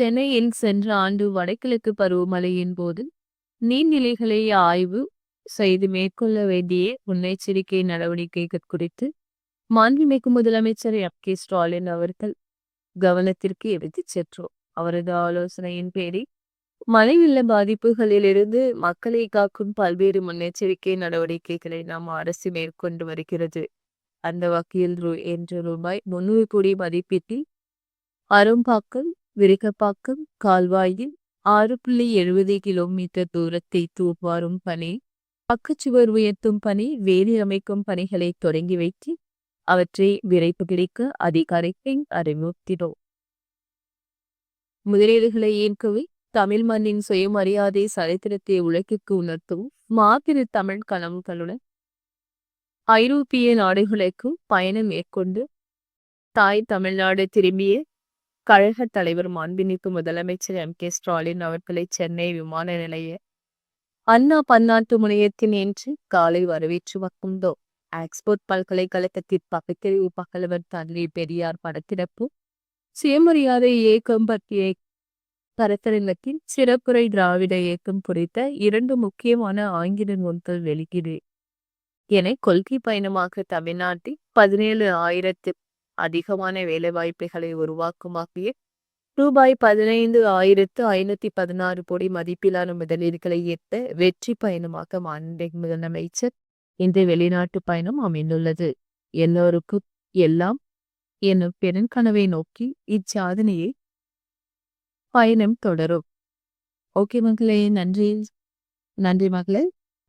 சென்னையில் சென்ற ஆண்டு வடகிழக்கு பருவமழையின் போது நீர்நிலைகளை ஆய்வு செய்து மேற்கொள்ள வேண்டிய முன்னெச்சரிக்கை நடவடிக்கைகள் குறித்து மாண்புமிகு முதலமைச்சர் எம். கே. ஸ்டாலின் அவர்கள் கவனத்திற்கு எடுத்துச் சென்றோம். அவரது ஆலோசனையின் பேரில் மழை வெள்ள பாதிப்புகளிலிருந்து மக்களை காக்கும் பல்வேறு முன்னெச்சரிக்கை நடவடிக்கைகளை நாம் அரசு மேற்கொண்டு வருகிறது. அந்த வகையில் ரூ. என்ற ரூபாய் முன்னூறு கோடி மதிப்பீட்டில் அரும்பாக்கம் விருகப்பாக்கம் கால்வாயில் ஆறு புள்ளி எழுபது கிலோமீட்டர் தூரத்தை தூர்வாரும் பணி. பக்கச்சுவர் உயர்த்தும் பணி வேலி அமைக்கும் பணிகளை தொடங்கி வைத்து அவற்றை விரைப்பு கிடைக்க அதிகாரிக்கு அறிவுறுத்தினோம் முதலீடுகளை ஈர்க்கவே தமிழ் மண்ணின் சுயமரியாதை சரித்திரத்தை உலகிற்கு உணர்த்தும் மாபெரு தமிழ் கனவுகளுடன் ஐரோப்பிய நாடுகளுக்கும் பயணம் மேற்கொண்டு தாய் தமிழ்நாடு திரும்பிய கழக தலைவர் மாண்புமிகு முதலமைச்சர் எம். கே. ஸ்டாலின் அவர்களை சென்னை விமான நிலைய அண்ணா பன்னாட்டு முனையத்தின் என்று காலை வரவேற்று வக்குந்தோ ஆக்ஸ்போர்ட் பல்கலைக்கழகத்தின் பகுத்தறிவு பகலவர் தந்தை பெரியார் படத்திறப்பு சுயமரியாதை இயக்கம் பற்றிய கருத்தரங்கத்தில் சிறப்புரை திராவிட இயக்கம் குறித்த இரண்டு முக்கியமான ஆங்கில நூல்கள் வெளியீடு. என கொள்கை பயணமாக தமிழ்நாட்டில் பதினேழு ஆயிரத்து அதிகமான வேலைவாய்ப்புகளை உருவாக்கும் வகையில் ரூபாய் பதினைந்து ஆயிரத்து ஐநூத்தி பதினாறு கோடி மதிப்பிலான முதலீடுகளை ஈர்த்த வெற்றி பயணமாக மாநில முதலமைச்சர் இந்த வெளிநாட்டு பயணம் அமைந்துள்ளது. எல்லோருக்கும் எல்லாம் என்னும் பெருங்கனவை நோக்கி இச்சாதனையை பயணம் தொடரும். ஓகே மகளே நன்றி. நன்றி மகளே.